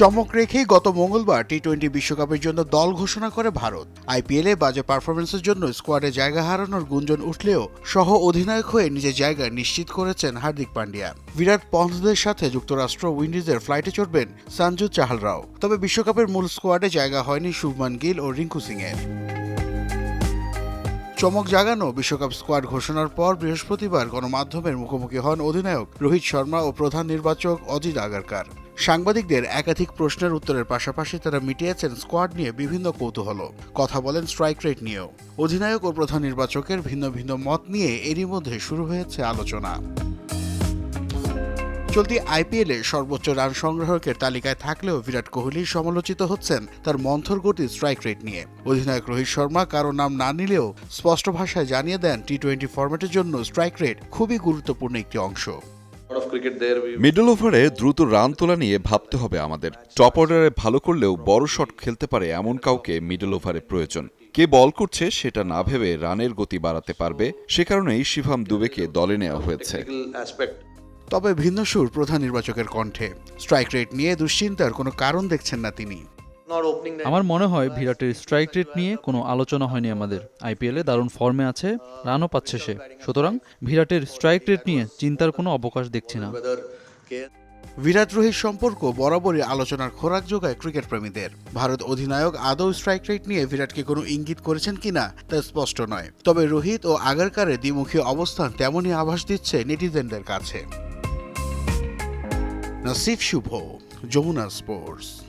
চমক রেখেই গত মঙ্গলবার টি টোয়েন্টি বিশ্বকাপের জন্য দল ঘোষণা করে ভারত। আইপিএলে বাজে পারফরমেন্সের জন্য স্কোয়াডে জায়গা হারানোর গুঞ্জন উঠলেও সহ অধিনায়ক হয়ে নিজের জায়গা নিশ্চিত করেছেন হার্দিক পান্ডিয়া। বিরাট পন্থদের সাথে যুক্তরাষ্ট্র উইন্ডিজের ফ্লাইটে চড়বেন সঞ্জু চাহালরাও। তবে বিশ্বকাপের মূল স্কোয়াডে জায়গা হয়নি শুভমান গিল ও রিঙ্কু সিং এর চমক জাগানো বিশ্বকাপ স্কোয়াড ঘোষণার পর বৃহস্পতিবার গণমাধ্যমের মুখোমুখি হন অধিনায়ক রোহিত শর্মা ও প্রধান নির্বাচক অজিত আগারকার। সাংবাদিকদের একাধিক প্রশ্নের উত্তরের পাশাপাশি তারা মিটিয়েছেন স্কোয়াড নিয়ে বিভিন্ন কৌতূহল। কথা বলেন স্ট্রাইক রেট নিয়েও। অধিনায়ক ও প্রধান নির্বাচকের ভিন্ন ভিন্ন মত নিয়ে এরই মধ্যে শুরু হয়েছে আলোচনা। চলতি আইপিএলে সর্বোচ্চ রান সংগ্রাহকের তালিকায় থাকলেও বিরাট কোহলি সমালোচিত হচ্ছেন তার মন্থর গতি স্ট্রাইক রেট নিয়ে। অধিনায়ক রোহিত শর্মা কারও নাম না নিলেও স্পষ্ট ভাষায় জানিয়ে দেন টি টোয়েন্টি ফরম্যাটের জন্য স্ট্রাইক রেট খুবই গুরুত্বপূর্ণ একটি অংশ। Lot of cricket there. We middle ওভারে দ্রুত রান তোলা নিয়ে ভাবতে হবে আমাদের। টপ অর্ডারে ভালো করলেও বড় শট খেলতে পারে এমন কাউকে মিডল ওভারে প্রয়োজন। কে বল করছে সেটা না ভেবে রানের গতি বাড়াতে পারবে সে কারণেই শিভাম দুবেকে দলে নেওয়া হয়েছে। তবে ভিন্ন সুর প্রধান নির্বাচকের কণ্ঠে। স্ট্রাইক রেট নিয়ে দুশ্চিন্তার কোনো কারণ দেখছেন না তিনি। আমার মনে হয় বিরাটের স্ট্রাইক রেট নিয়ে কোনো আলোচনা হয়নি আমাদের। আইপিএলে দারুণ ফর্মে আছে রানও পাচ্ছে সে। সুতরাং বিরাটের স্ট্রাইক রেট নিয়ে চিন্তার কোনো অবকাশ দেখছি না। বিরাট রোহিত সম্পর্ক বরাবরই আলোচনার খোরাক যোগায় ক্রিকেট প্রেমীদের। ভারত অধিনায়ক আদৌ স্ট্রাইক রেট নিয়ে বিরাটকে কোনো ইঙ্গিত করেছেন কিনা তা স্পষ্ট নয়। তবে রোহিত ও আগারকারের দ্বিমুখী অবস্থান তেমনই আভাস দিচ্ছে নেটিজেনদের কাছে। নাসিফ শুভ যমুনা স্পোর্টস।